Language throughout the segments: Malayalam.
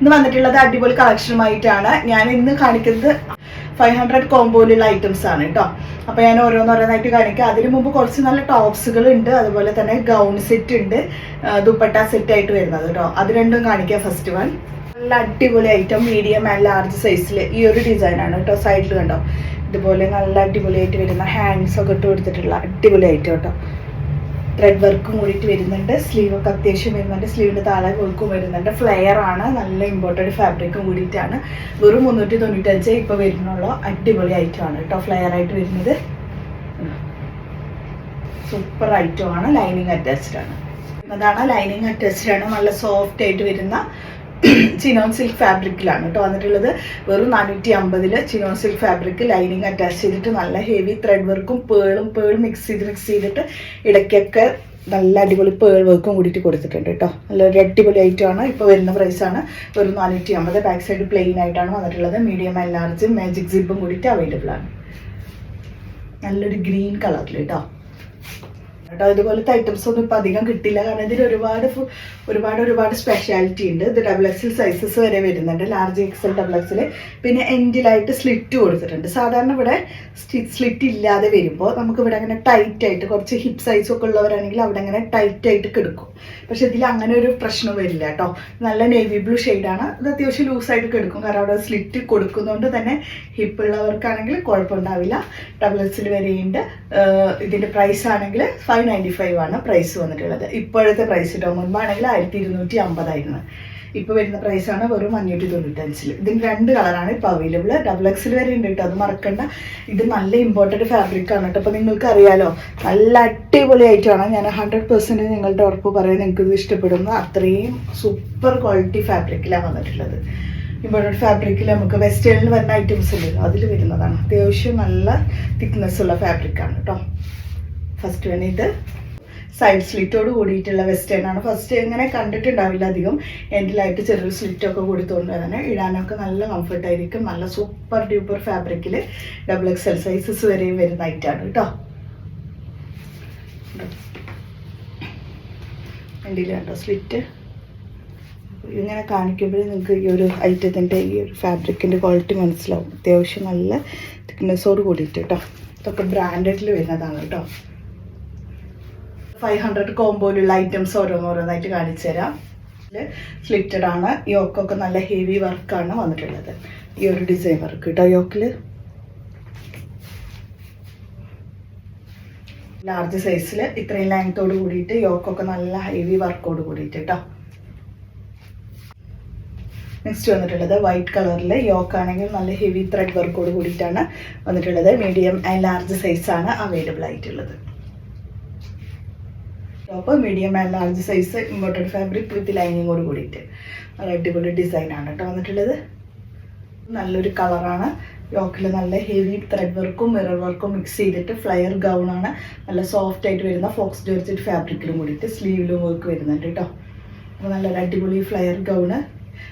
ഇന്ന് വന്നിട്ടുള്ളത് അടിപൊളി കളക്ഷനുമായിട്ടാണ് ഞാൻ ഇന്ന് കാണിക്കുന്നത് ഫൈവ് ഹൺഡ്രഡ് കോമ്പോയിലുള്ള ഐറ്റംസ് ആണ് കേട്ടോ അപ്പോൾ ഞാൻ ഓരോന്നോരോന്നായിട്ട് കാണിക്കുക അതിന് മുമ്പ് കുറച്ച് നല്ല ടോപ്സുകൾ ഉണ്ട്. അതുപോലെ തന്നെ ഗൗൺ സെറ്റ് ഉണ്ട്. ദുപ്പട്ട സെറ്റ് ആയിട്ട് വരുന്നത് കേട്ടോ അത് രണ്ടും കാണിക്കുക ഫസ്റ്റ് വൺ നല്ല അടിപൊളി ഐറ്റം മീഡിയം ആൻഡ് ലാർജ് സൈസിൽ ഈ ഒരു ഡിസൈനാണ് കേട്ടോ സൈഡിൽ കണ്ടോ. ഇതുപോലെ നല്ല അടിപൊളിയായിട്ട് വരുന്ന ഹാൻഡ്സ് ഒക്കെ ഇട്ട് കൊടുത്തിട്ടുള്ള അടിപൊളി ഐറ്റം കേട്ടോ ത്രെഡ് വർക്കും കൂടിയിട്ട് വരുന്നുണ്ട്. സ്ലീവ് ഒക്കെ അത്യാവശ്യം വരുന്നുണ്ട്. സ്ലീവിന്റെ താഴെ വർക്കും വരുന്നുണ്ട്. ഫ്ലെയർ ആണ്. നല്ല ഇമ്പോർട്ടന്റ് ഫാബ്രിക്കും കൂടിയിട്ടാണ്. വെറും മുന്നൂറ്റി തൊണ്ണൂറ്റഞ്ച് ഇപ്പോൾ വരുന്നുള്ളൂ. അടിപൊളി ഐറ്റം ആണ് കേട്ടോ ഫ്ലെയർ ആയിട്ട് വരുന്നത്. സൂപ്പർ ഐറ്റം ആണ്. ലൈനിങ് അറ്റാച്ച്ഡ് ആണ്. അതാണ് ലൈനിങ് അറ്റാച്ച്ഡ് ആണ്. നല്ല സോഫ്റ്റ് ആയിട്ട് വരുന്ന ചിനോൺ സിൽക്ക് ഫാബ്രിക്കിലാണ് കേട്ടോ വന്നിട്ടുള്ളത്. വെറും നാനൂറ്റി അമ്പതിൽ chinon silk fabric lining attach ചെയ്തിട്ട് നല്ല ഹെവി ത്രെഡ് വർക്കും പേളും പേൾ മിക്സ് ചെയ്ത് മിക്സ് ചെയ്തിട്ട് ഇടയ്ക്കൊക്കെ നല്ല അടിപൊളി പേൾ വർക്കും കൂടിയിട്ട് കൊടുത്തിട്ടുണ്ട് കേട്ടോ. നല്ലൊരു അടിപൊളി ഐറ്റം ആണ്. ഇപ്പോൾ വരുന്ന പ്രൈസാണ് വെറും നാനൂറ്റി അമ്പത് ബാക്ക് സൈഡ് പ്ലെയിൻ ആയിട്ടാണ് വന്നിട്ടുള്ളത്. മീഡിയം ലാർജ് മാജിക് സിബും കൂടിയിട്ട് അവൈലബിൾ ആണ്. നല്ലൊരു ഗ്രീൻ കളറിൽ കേട്ടോ. കേട്ടോ ഇതുപോലത്തെ ഐറ്റംസ് ഒന്നും ഇപ്പം അധികം കിട്ടില്ല കാരണം ഇതിൽ ഒരുപാട് ഒരുപാട് ഒരുപാട് സ്പെഷ്യാലിറ്റി ഉണ്ട്. ഇത് ഡബിൾ എക്സിൽ സൈസസ് വരെ വരുന്നുണ്ട്. ലാർജ് എക്സൽ ഡബിൾ എക്സിൽ പിന്നെ എൻഡിലായിട്ട് സ്ലിറ്റ് കൊടുത്തിട്ടുണ്ട്. സാധാരണ ഇവിടെ സ്ലിറ്റ് ഇല്ലാതെ വരുമ്പോൾ നമുക്ക് ഇവിടെ അങ്ങനെ ടൈറ്റ് ആയിട്ട് കുറച്ച് ഹിപ്പ് സൈസ് ഒക്കെ ഉള്ളവരാണെങ്കിൽ അവിടെ അങ്ങനെ ടൈറ്റ് ആയിട്ട് കിടക്കും. പക്ഷെ ഇതിൽ അങ്ങനെ ഒരു പ്രശ്നം വരില്ല കേട്ടോ. നല്ല നേവി ബ്ലൂ ഷെയ്ഡാണ് ഇത് അത്യാവശ്യം ലൂസായിട്ട് കിടക്കും. കാരണം അവിടെ സ്ലിറ്റ് കൊടുക്കുന്നതുകൊണ്ട് തന്നെ ഹിപ്പ് ഉള്ളവർക്കാണെങ്കിൽ കുഴപ്പമുണ്ടാവില്ല. ഡബിൾ എക്സിൽ വരെയുണ്ട്. ഇതിന്റെ പ്രൈസ് ആണെങ്കിൽ ഫൈവ് നയന്റി ഫൈവ് ആണ് പ്രൈസ് വന്നിട്ടുള്ളത്. ഇപ്പോഴത്തെ പ്രൈസ് കേട്ടോ മുൻപാണെങ്കിൽ ആയിരത്തി ഇരുന്നൂറ്റി അമ്പതായിരുന്നു ഇപ്പോൾ വരുന്ന പ്രൈസാണ് വെറും അഞ്ഞൂറ്റി തൊണ്ണൂറ്റഞ്ചിൽ ഇതിന് രണ്ട് കളറാണ് ഇപ്പോൾ അവൈലബിൾ ഡബിൾ എക്സിൽ വരെ ഉണ്ട് കേട്ടോ അത് മറക്കണ്ട. ഇത് നല്ല ഇമ്പോർട്ടന്റ് ഫാബ്രിക് ആണ് കേട്ടോ അപ്പോൾ നിങ്ങൾക്ക് അറിയാലോ നല്ല അടിപൊളി ആയിട്ടാണ് ഞാൻ ഹൺഡ്രഡ് പെർസെന്റ് നിങ്ങളുടെ ഉറപ്പ് പറയാൻ നിങ്ങൾക്ക് ഇത് ഇഷ്ടപ്പെടുന്നു. അത്രയും സൂപ്പർ ക്വാളിറ്റി ഫാബ്രിക്കിലാണ് വന്നിട്ടുള്ളത്. ഇമ്പോർട്ടന്റ് ഫാബ്രിക്കിൽ നമുക്ക് വെസ്റ്റേണിൽ വരുന്ന ഐറ്റംസ് ഉണ്ട് അതിൽ വരുന്നതാണ്. അത്യാവശ്യം നല്ല തിക്നെസ് ഉള്ള ഫാബ്രിക്കാണ് കേട്ടോ ഫസ്റ്റ് വൺ സൈഡ് സ്ലിറ്റോട് കൂടിയിട്ടുള്ള വെസ്റ്റേൺ ആണ്. ഫസ്റ്റ് ഇങ്ങനെ കണ്ടിട്ടുണ്ടാവില്ല അധികം. എൻഡിലായിട്ട് ചെറിയൊരു സ്ലിറ്റൊക്കെ കൊടുത്തുകൊണ്ട് തന്നെ ഇടാനൊക്കെ നല്ല കംഫർട്ടായിരിക്കും നല്ല സൂപ്പർ ഡ്യൂപ്പർ ഫാബ്രിക്കിൽ ഡബിൾ എക്സ് എൽ സൈസസ് വരെയും വരുന്ന ഐറ്റാണ് കേട്ടോ. എൻഡിൽ കണ്ടോ സ്ലിറ്റ് ഇങ്ങനെ കാണിക്കുമ്പോൾ നിങ്ങൾക്ക് ഈ ഒരു ഐറ്റത്തിന്റെ ഈ ഒരു ഫാബ്രിക്കിന്റെ ക്വാളിറ്റി മനസ്സിലാവും. അത്യാവശ്യം നല്ല തിക്നെസ്സോട് കൂടിയിട്ട് കേട്ടോ. ഇതൊക്കെ ബ്രാൻഡഡിൽ വരുന്നതാണ് കേട്ടോ. ഫൈവ് ഹൺഡ്രഡ് കോമ്പോയിലുള്ള ഐറ്റംസ് ഓരോന്നോരോന്നായിട്ട് കാണിച്ചു തരാം സ്ലിറ്റഡ് ആണ്. യോക്കൊക്കെ നല്ല ഹെവി വർക്കാണ് വന്നിട്ടുള്ളത്. ഈ ഒരു ഡിസൈൻ വർക്ക് കേട്ടോ യോക്കിൽ ലാർജ് സൈസിൽ ഇത്രയും ലെങ്ത്തോട് കൂടിയിട്ട് യോക്കൊക്കെ നല്ല ഹെവി വർക്കോട് കൂടിയിട്ട് കേട്ടോ നെക്സ്റ്റ് വന്നിട്ടുള്ളത് വൈറ്റ് കളറിൽ യോക്ക് ആണെങ്കിൽ നല്ല ഹെവി ത്രെഡ് വർക്കോട് കൂടിയിട്ടാണ് വന്നിട്ടുള്ളത്. മീഡിയം ആൻഡ് ലാർജ് സൈസാണ് അവൈലബിൾ ആയിട്ടുള്ളത്. Top medium and large size imported fabric with ലൈനിങ്ങോട് കൂടിയിട്ട്. നല്ല അടിപൊളി ഡിസൈനാണ് കേട്ടോ വന്നിട്ടുള്ളത്. നല്ലൊരു കളറാണ് യോക്കിൽ നല്ല ഹെവി ത്രെഡ് വർക്കും മിറർ വർക്കും മിക്സ് ചെയ്തിട്ട് ഫ്ലയർ ഗൗൺ ആണ്. നല്ല സോഫ്റ്റ് ആയിട്ട് വരുന്ന ഫോക്സ് ജോർജറ്റ് ഫാബ്രിക്കിലും കൂടിയിട്ട് സ്ലീവിലും വർക്ക് വരുന്നുണ്ട് കേട്ടോ അപ്പോൾ നല്ലൊരു അടിപൊളി ഫ്ലയർ ഗൗണ്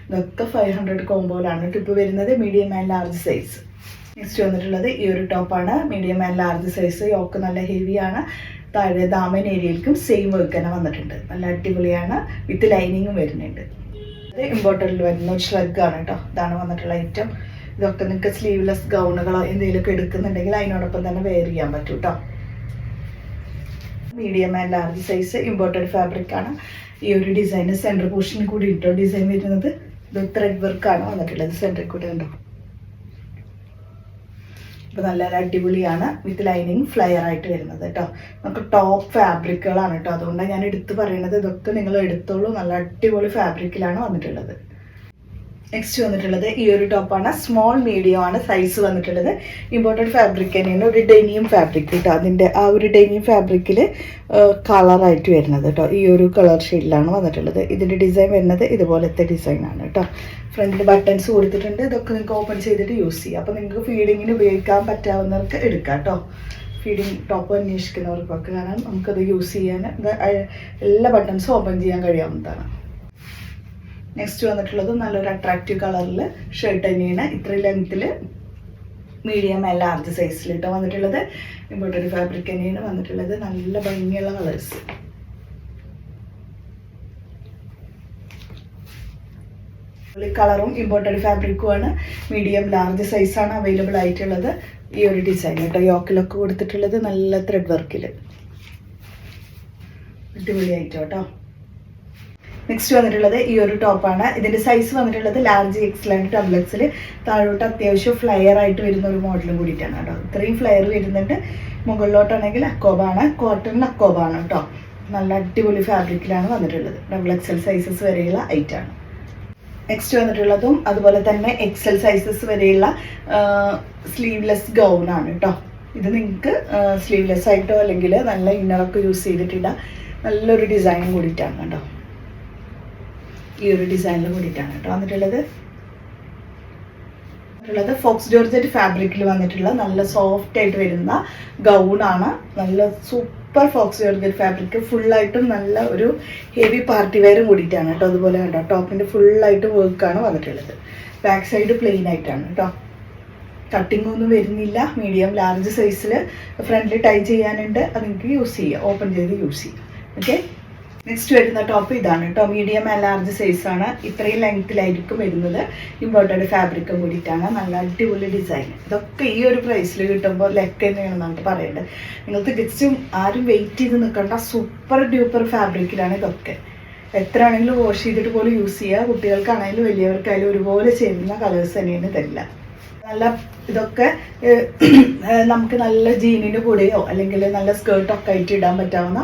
ഇതൊക്കെ ഫൈവ് ഹൺഡ്രഡ് കോമ്പോയിലാണ് ടിപ്പ് വരുന്നത് medium and large size next വന്നിട്ടുള്ളത് ഈ ഒരു ടോപ്പാണ് medium and large size yoke നല്ല ഹെവിയാണ് താഴെ ദാമൻ ഏരിയയിലേക്കും സെയിം വർക്ക് തന്നെ വന്നിട്ടുണ്ട്. നല്ല അടിപൊളിയാണ്. വിത്ത് ലൈനിങ്ങും വരുന്നുണ്ട്. അത് ഇമ്പോർട്ടന്റിൽ വരുന്ന ഒരു ആണ് കേട്ടോ. ഇതാണ് വന്നിട്ടുള്ള ഐറ്റം ഇതൊക്കെ നിങ്ങൾക്ക് സ്ലീവ്ലെസ് ഗൗണുകളോ എന്തെങ്കിലുമൊക്കെ എടുക്കുന്നുണ്ടെങ്കിൽ അതിനോടൊപ്പം തന്നെ വെയർ ചെയ്യാൻ പറ്റും കേട്ടോ. Medium and large size important fabric ആണ്. ഈ ഒരു ഡിസൈന് സെന്റർ പോർഷനിൽ കൂടി ഇട്ടോ ഡിസൈൻ വരുന്നത്. ഇത് ത്രെഡ് വർക്കാണ് വന്നിട്ടുള്ളത് സെന്ററിൽ കൂടെ ഉണ്ടോ അപ്പോൾ നല്ല അടിപൊളിയാണ്. വിത്ത് ലൈനിങ് ഫ്ലയർ ആയിട്ട് വരുന്നത് കേട്ടോ നമുക്ക് ടോപ്പ് ഫാബ്രിക്കുകളാണ് കേട്ടോ അതുകൊണ്ടാണ് ഞാൻ എടുത്ത് പറയുന്നത് ഇതൊക്കെ നിങ്ങൾ എടുത്തോളൂ. നല്ല അടിപൊളി ഫാബ്രിക്കിലാണ് വന്നിട്ടുള്ളത്. നെക്സ്റ്റ് വന്നിട്ടുള്ളത് ഈ ഒരു ടോപ്പാണ് സ്മോൾ മീഡിയം ആണ് സൈസ് വന്നിട്ടുള്ളത്. ഇമ്പോർട്ടന്റ് ഫാബ്രിക് തന്നെയാണ്. ഒരു ഡെനിയം ഫാബ്രിക് കേട്ടോ അതിന്റെ ആ ഒരു ഡെനിയം ഫാബ്രിക്കിൽ കളറായിട്ട് വരുന്നത് കേട്ടോ ഈ ഒരു കളർ ഷെയ്ഡിലാണ് വന്നിട്ടുള്ളത്. ഇതിന്റെ ഡിസൈൻ വരുന്നത് ഇതുപോലത്തെ ഡിസൈനാണ് കേട്ടോ ഫ്രണ്ടിൽ ബട്ടൺസ് കൊടുത്തിട്ടുണ്ട്. ഇതൊക്കെ നിങ്ങൾക്ക് ഓപ്പൺ ചെയ്തിട്ട് യൂസ് ചെയ്യാം. അപ്പോൾ നിങ്ങൾക്ക് ഫീഡിങ്ങിന് ഉപയോഗിക്കാൻ പറ്റാവുന്നവർക്ക് എടുക്കാം കേട്ടോ ഫീഡിങ് ടോപ്പ് അന്വേഷിക്കുന്നവർക്കൊക്കെ കാരണം നമുക്കത് യൂസ് ചെയ്യാൻ എല്ലാ ബട്ടൺസും ഓപ്പൺ ചെയ്യാൻ കഴിയാവുന്നതാണ്. നെക്സ്റ്റ് വന്നിട്ടുള്ളത് നല്ലൊരു അട്രാക്റ്റീവ് കളറിൽ ഷർട്ട് തന്നെയാണ്. ഇത്രയും ലെങ്ത്തിൽ മീഡിയം ആൻഡ് ലാർജ് സൈസിലിട്ട് വന്നിട്ടുള്ളത്. ഇമ്പോർട്ടന്റ് ഫാബ്രിക് തന്നെയാണ് വന്നിട്ടുള്ളത്. നല്ല ഭംഗിയുള്ള കളേഴ്സ് കളറും ഇമ്പോർട്ടഡ് ഫാബ്രിക്കും ആണ് മീഡിയം ലാർജ് സൈസാണ് അവൈലബിൾ ആയിട്ടുള്ളത്. ഈ ഒരു ഡിസൈൻ കേട്ടോ യോക്കിലൊക്കെ കൊടുത്തിട്ടുള്ളത് നല്ല ത്രെഡ് വർക്കിൽ അടിപൊളിയായിട്ടോ കേട്ടോ നെക്സ്റ്റ് വന്നിട്ടുള്ളത് ഈ ഒരു ടോപ്പാണ് ഇതിന്റെ സൈസ് വന്നിട്ടുള്ളത് ലാർജ് ഡബിൾ എക്സൽ താഴോട്ട് അത്യാവശ്യം ഫ്ലയർ ആയിട്ട് വരുന്ന ഒരു മോഡലും കൂടിയിട്ടാണ് കേട്ടോ. ഇത്രയും ഫ്ലയർ വരുന്നുണ്ട്. മുകളിലോട്ടാണെങ്കിൽ അക്കോബാണ് കോട്ടണിൽ അക്കോബാണ് കേട്ടോ. നല്ല അടിപൊളി ഫാബ്രിക്കിലാണ് വന്നിട്ടുള്ളത്. ഡബിൾ എക്സൽ സൈസസ് വരെയുള്ള ഐറ്റാണ് നെക്സ്റ്റ് വന്നിട്ടുള്ളതും അതുപോലെ തന്നെ എക്സൽ സൈസസ് വരെയുള്ള സ്ലീവ്ലെസ് ഗൗൺ ആണ് കേട്ടോ. ഇത് നിങ്ങൾക്ക് സ്ലീവ്ലെസ് ആയിട്ടോ അല്ലെങ്കിൽ നല്ല ഇന്നറൊക്കെ യൂസ് ചെയ്തിട്ടില്ല നല്ലൊരു ഡിസൈൻ കൂടിയിട്ടാണ് കേട്ടോ. ഈ ഒരു ഡിസൈനിൽ കൂടിയിട്ടാണ് കേട്ടോ. വന്നിട്ടുള്ളത് ുള്ളത് ഫോക്സ് ജോർജറ്റ് ഫാബ്രിക്കിൽ വന്നിട്ടുള്ള നല്ല സോഫ്റ്റ് ആയിട്ട് വരുന്ന ഗൗൺ ആണ്. നല്ല സൂപ്പർ ഫോക്സ് ജോർജറ്റ് ഫാബ്രിക് ഫുള്ളായിട്ടും നല്ല ഒരു ഹെവി പാർട്ടി വെയറും കൂടിയിട്ടാണ് കേട്ടോ. അതുപോലെ കണ്ടോ ടോപ്പിന്റെ ഫുള്ളായിട്ട് വർക്കാണ് വന്നിട്ടുള്ളത്. ബാക്ക് സൈഡ് പ്ലെയിൻ ആയിട്ടാണ് കേട്ടോ. കട്ടിംഗ് ഒന്നും വരുന്നില്ല. മീഡിയം ലാർജ് സൈസിൽ ഫ്രണ്ടിൽ ടൈ ചെയ്യാനുണ്ട്. അത് നിങ്ങൾക്ക് യൂസ് ചെയ്യാം. ഓപ്പൺ ചെയ്ത് യൂസ് ചെയ്യാം. ഓക്കെ നെക്സ്റ്റ് വരുന്ന ടോപ്പ് ഇതാണ് കേട്ടോ. മീഡിയം ആൻഡ് ലാർജ് സൈസ് ആണ്. ഇത്രയും ലെങ്ത്തിലായിരിക്കും വരുന്നത്. ഇമ്പോർട്ടന്റ് ഫാബ്രിക്കും കൂടിയിട്ടാണ്. നല്ല അടിപൊളി ഡിസൈൻ ഇതൊക്കെ ഈ ഒരു പ്രൈസിൽ കിട്ടുമ്പോൾ ലെക്ക് തന്നെയാണ് നമുക്ക് പറയേണ്ടത്. നിങ്ങൾ തികച്ചും ആരും വെയിറ്റ് ചെയ്ത് നിൽക്കേണ്ട. സൂപ്പർ ഡ്യൂപ്പർ ഫാബ്രിക്കിലാണ് ഇതൊക്കെ. എത്ര ആണെങ്കിലും വാഷ് ചെയ്തിട്ട് പോലും യൂസ് ചെയ്യുക കുട്ടികൾക്കാണെങ്കിലും വലിയവർക്കായാലും ഒരുപോലെ ചേരുന്ന കളേഴ്സ് തന്നെയാണ് ഇതെല്ലാം. നല്ല ഇതൊക്കെ നമുക്ക് നല്ല ജീനിന് കൂടെയോ അല്ലെങ്കിൽ നല്ല സ്കേർട്ടൊക്കെ ആയിട്ട് ഇടാൻ പറ്റാവുന്ന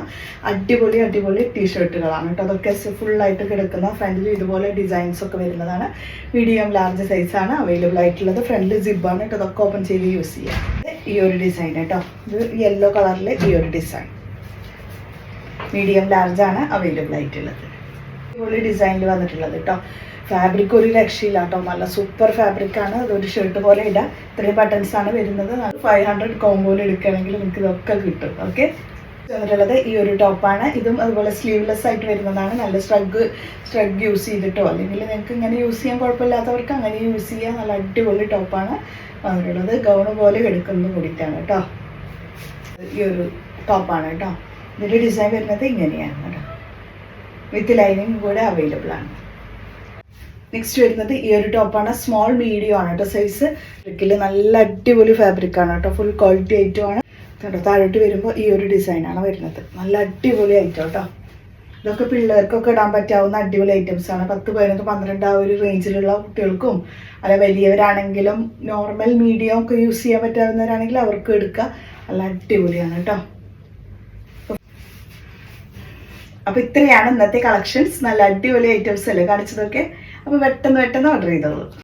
അടിപൊളി അടിപൊളി ടീഷർട്ടുകളാണ് കേട്ടോ. അതൊക്കെ ഫുള്ളായിട്ട് കിടക്കുന്ന ഫ്രണ്ടിൽ ഇതുപോലെ ഡിസൈൻസ് ഒക്കെ വരുന്നതാണ്. മീഡിയം ലാർജ് സൈസാണ് അവൈലബിൾ ആയിട്ടുള്ളത്. ഫ്രണ്ടിൽ സിബാണ് കേട്ടോ. അതൊക്കെ ഓപ്പൺ ചെയ്ത് യൂസ് ചെയ്യാം. ഈ ഒരു ഡിസൈൻ കേട്ടോ. ഇത് യെല്ലോ കളറിലെ ഈ ഒരു ഡിസൈൻ മീഡിയം ലാർജാണ് അവൈലബിൾ ആയിട്ടുള്ളത്. അടിപൊളി ഡിസൈനിൽ വന്നിട്ടുള്ളത് കേട്ടോ. ഫാബ്രിക് ഒരു രക്ഷയില്ല കേട്ടോ നല്ല സൂപ്പർ ഫാബ്രിക് ആണ് അതൊരു ഷർട്ട് പോലെ ഇല്ല ഇത്രയും ബട്ടൺസ് ആണ് വരുന്നത്. ഫൈവ് ഹൺഡ്രഡ് കോമ്പോയിൽ എടുക്കുകയാണെങ്കിൽ നിങ്ങൾക്ക് ഇതൊക്കെ കിട്ടും. ഓക്കെ വന്നിട്ടുള്ളത് ഈ ഒരു ടോപ്പാണ് ഇതും അതുപോലെ സ്ലീവ്ലെസ് ആയിട്ട് വരുന്നതാണ്. നല്ല സ്ട്രഗ് സ്ട്രഗ് യൂസ് ചെയ്തിട്ടോ. അല്ലെങ്കിൽ നിങ്ങൾക്ക് ഇങ്ങനെ യൂസ് ചെയ്യാൻ കുഴപ്പമില്ലാത്തവർക്ക് അങ്ങനെ യൂസ് ചെയ്യാൻ നല്ല അടിപൊളി ടോപ്പാണ് വന്നിട്ടുള്ളത് ഗൗണ് പോലെ എടുക്കുന്നത് കൂടിയിട്ടാണ് കേട്ടോ. ഈ ഒരു ടോപ്പാണ് കേട്ടോ. ഇതിന്റെ ഡിസൈൻ വരുന്നത് ഇങ്ങനെയാണ് കേട്ടോ. വിത്ത് ലൈനിങ് കൂടെ അവൈലബിൾ ആണ്. നെക്സ്റ്റ് വരുന്നത് ഈ ഒരു ടോപ്പാണ് സ്മോൾ മീഡിയം ആണ് കേട്ടോ സൈസ് ഫാബ്രിക്കിൽ നല്ല അടിപൊളി ഫാബ്രിക് ആണ് കേട്ടോ ഫുൾ ക്വാളിറ്റി ഐറ്റം ആണ്. കേട്ടോ താഴോട്ട് വരുമ്പോൾ ഈ ഒരു ഡിസൈനാണ് വരുന്നത്. നല്ല അടിപൊളി ഐറ്റം കേട്ടോ ഇതൊക്കെ പിള്ളേർക്കൊക്കെ ഇടാൻ പറ്റാവുന്ന അടിപൊളി ഐറ്റംസ് ആണ്. പത്ത് പതിനൊന്ന് പന്ത്രണ്ട് ആ ഒരു റേഞ്ചിലുള്ള കുട്ടികൾക്കും അല്ല വലിയവരാണെങ്കിലും നോർമൽ മീഡിയം ഒക്കെ യൂസ് ചെയ്യാൻ പറ്റാവുന്നവരാണെങ്കിൽ അവർക്ക് എടുക്കുക. നല്ല അടിപൊളിയാണ് കേട്ടോ അപ്പൊ ഇത്രയാണ് ഇന്നത്തെ കളക്ഷൻസ് നല്ല അടിപൊളി ഐറ്റംസ് അല്ലേ? കാണിച്ചതൊക്കെ? അപ്പൊ പെട്ടെന്ന് പെട്ടെന്ന് ഓർഡർ ചെയ്തോളൂ.